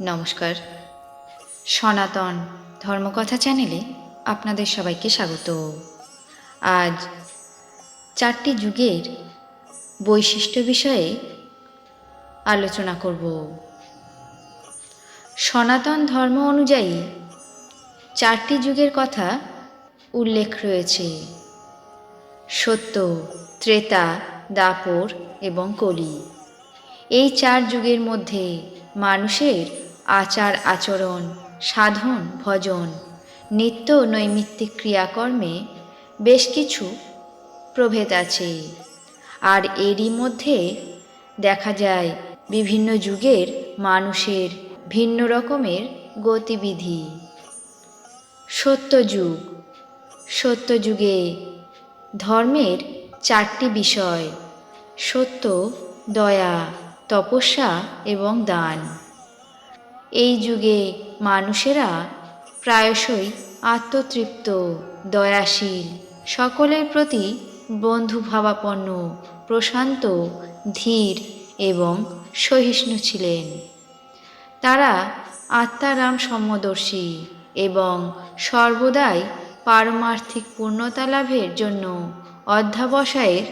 নমস্কার। সনাতন ধর্মকথা চ্যানেলে আপনাদের সবাইকে স্বাগত। আজ চারটি যুগের বৈশিষ্ট্য বিষয়ে আলোচনা করব। সনাতন ধর্ম অনুযায়ী চারটি যুগের কথা উল্লেখ রয়েছে। সত্য, ত্রেতা, দাপর এবং কলি। এই চার যুগের মধ্যে মানুষের আচার আচরণ, সাধন, ভজন, নিত্য নৈমিত্তিক ক্রিয়াকর্মে বেশ কিছু প্রভেদ আছে। আর এরই মধ্যে দেখা যায় বিভিন্ন যুগের মানুষের ভিন্ন রকমের গতিবিধি। সত্যযুগ। সত্যযুগে ধর্মের চারটি বিষয় সত্য, দয়া তপস্যা এবং দান। এই যুগে মানুষেরা প্রায়শই আত্মতৃপ্ত, দয়াশীল, সকলের প্রতি বন্ধুভাবাপন্ন, প্রশান্ত, ধীর এবং সহিষ্ণু ছিলেন। তারা আত্মারাম সমদর্শী এবং সর্বদাই পারমার্থিক পূর্ণতা লাভের জন্য অধ্যাবসায়ের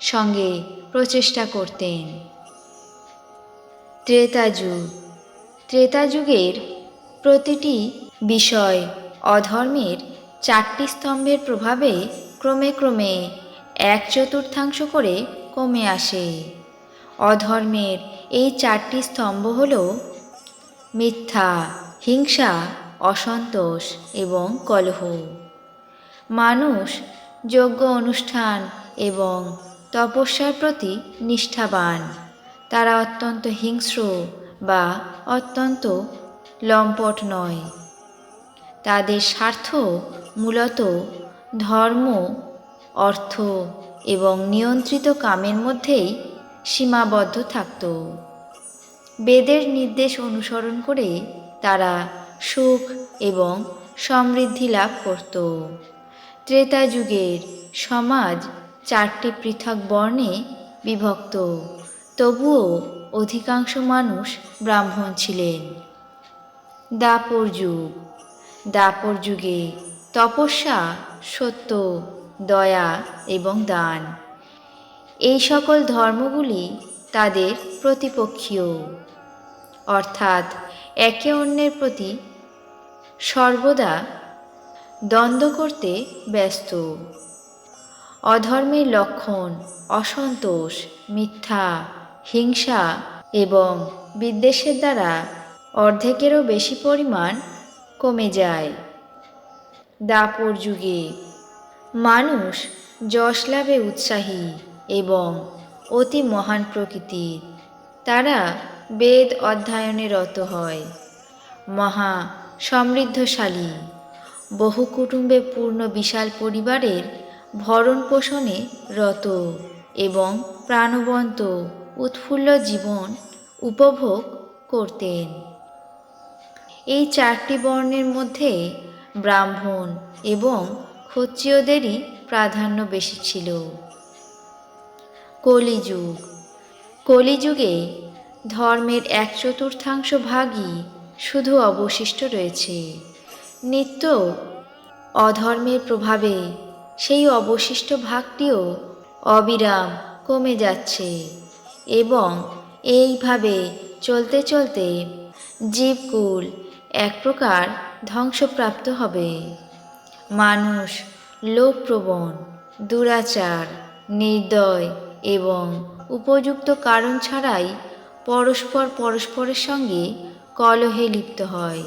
সঙ্গে প্রচেষ্টা করতেন। ত্রেতা যুগ ত্রেতা যুগের প্রতিটি বিষয় অধর্মের চারটি স্তম্ভের প্রভাবে ক্রমে ক্রমে এক চতুর্থাংশ করে কমে আসে। অধর্মের এই চারটি স্তম্ভ হল মিথ্যা, হিংসা, অসন্তোষ এবং কলহ। মানুষ যোগ্য অনুষ্ঠান এবং তপস্যার প্রতি নিষ্ঠাবান। তারা অত্যন্ত হিংস্র বা অত্যন্ত লম্পট নয়। তাদের স্বার্থ মূলত ধর্ম, অর্থ এবং নিয়ন্ত্রিত কামের মধ্যেই সীমাবদ্ধ থাকত। বেদের নির্দেশ অনুসরণ করে তারা সুখ এবং সমৃদ্ধি লাভ করত। ত্রেতা যুগের সমাজ চারটি পৃথক বর্ণে বিভক্ত। তবুও অধিকাংশ মানুষ ব্রাহ্মণ ছিলেন। দাপর যুগ। দাপর যুগে তপস্যা, সত্য, দয়া এবং দান এই সকল ধর্মগুলি তাদের প্রতিপক্ষীয়। অর্থাৎ একে অন্যের প্রতি সর্বদা দ্বন্দ্ব করতে ব্যস্ত। অধর্মের লক্ষণ, অসন্তোষ, মিথ্যা হিংসা এবং বিদ্বেষের দ্বারা অর্ধেকেরও বেশি পরিমাণ কমে যায়। দাপর যুগে মানুষ যশ লাভে উৎসাহী এবং অতি মহান প্রকৃতির। তারা বেদ অধ্যয়নে রত হয়। মহা সমৃদ্ধশালী। বহু কুটুম্বে পূর্ণ বিশাল পরিবারের ভরণ পোষণে রত এবং প্রাণবন্ত। উৎফুল্ল জীবন উপভোগ করতেন। এই চারটি বর্ণের মধ্যে ব্রাহ্মণ এবং ক্ষত্রিয়দেরই প্রাধান্য বেশি ছিল। কলিযুগ। কলিযুগে ধর্মের এক চতুর্থাংশ ভাগই শুধু অবশিষ্ট রয়েছে। নিত্য অধর্মের প্রভাবে সেই অবশিষ্ট ভাগটিও অবিরাম কমে যাচ্ছে। এবং এইভাবে চলতে চলতে জীবকুল এক প্রকার ধ্বংসপ্রাপ্ত হবে। মানুষ লোভপ্রবণ, দুরাচার, নির্দয় এবং উপযুক্ত কারণ ছাড়াই পরস্পর পরস্পরের সঙ্গে কলহে লিপ্ত হয়।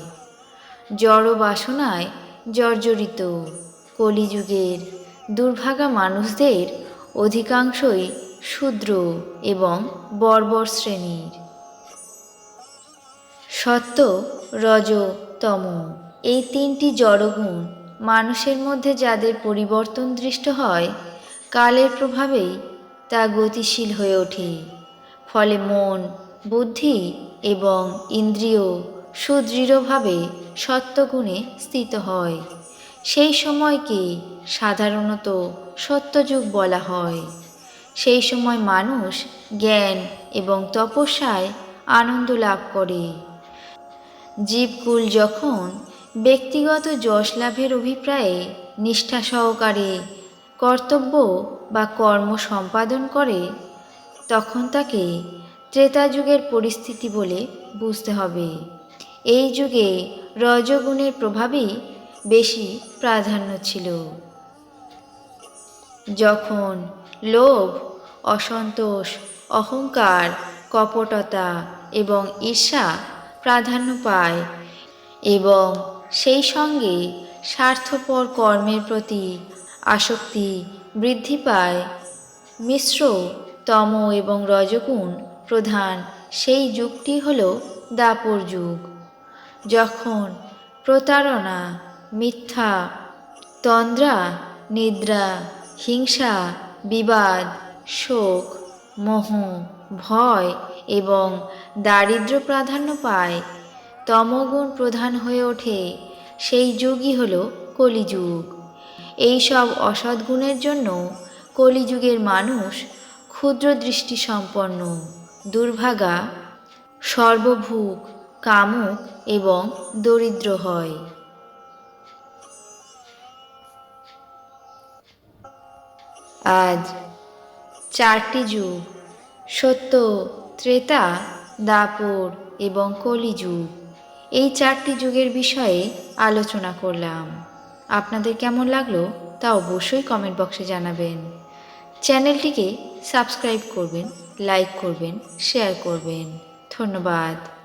জড় বাসনায় জর্জরিত। কলিযুগের দুর্ভাগা মানুষদের অধিকাংশই শূদ্র এবং বর্বর শ্রেণির। সত্য, রজ, তম, এই তিনটি জড়গুণ মানুষের মধ্যে যাদের পরিবর্তন দৃষ্ট হয়, কালের প্রভাবেই তা গতিশীল হয়ে ওঠে। ফলে মন, বুদ্ধি এবং ইন্দ্রিয় সুদৃঢ়ভাবে সত্যগুণে স্থিত হয়। সেই সময়কে সাধারণত সত্যযুগ বলা হয়। সেই সময় মানুষ জ্ঞান এবং তপস্যায় আনন্দ লাভ করে। জীবকুল যখন ব্যক্তিগত যশ লাভের অভিপ্রায়ে নিষ্ঠা সহকারে কর্তব্য বা কর্ম সম্পাদন করে, তখন তাকে ত্রেতা যুগের পরিস্থিতি বলে বুঝতে হবে। এই যুগে রজগুণের প্রভাবেই বেশি প্রাধান্য ছিল। যখন লোভ, অসন্তোষ, অহংকার, কপটতা এবং ঈর্ষা প্রাধান্য পায় এবং সেই সঙ্গে স্বার্থপর কর্মের প্রতি আসক্তি বৃদ্ধি পায়। মিশ্র, তম এবং রজগুণ প্রধান সেই যুগটি হল দাপর যুগ। যখন প্রতারণা, মিথ্যা, তন্দ্রা, নিদ্রা, হিংসা বিবাদ, শোক, মোহ, ভয় এবং দারিদ্র্য প্রাধান্য পায়। তমগুণ প্রধান হয়ে ওঠে। সেই যুগই হল কলিযুগ। এই সব অসদ্গুণের জন্য কলিযুগের মানুষ ক্ষুদ্র দৃষ্টি সম্পন্ন, দুর্ভাগা সর্বভূক কামুক এবং দরিদ্র হয়। আজ চারটি যুগ, সত্য, ত্রেতা, দাপর এবং কলিযুগ। এই চারটি যুগের বিষয়ে আলোচনা করলাম। আপনাদের কেমন লাগল তা অবশ্যই কমেন্ট বক্সে জানাবেন। চ্যানেলটিকে সাবস্ক্রাইব করবেন লাইক করবেন শেয়ার করবেন। ধন্যবাদ।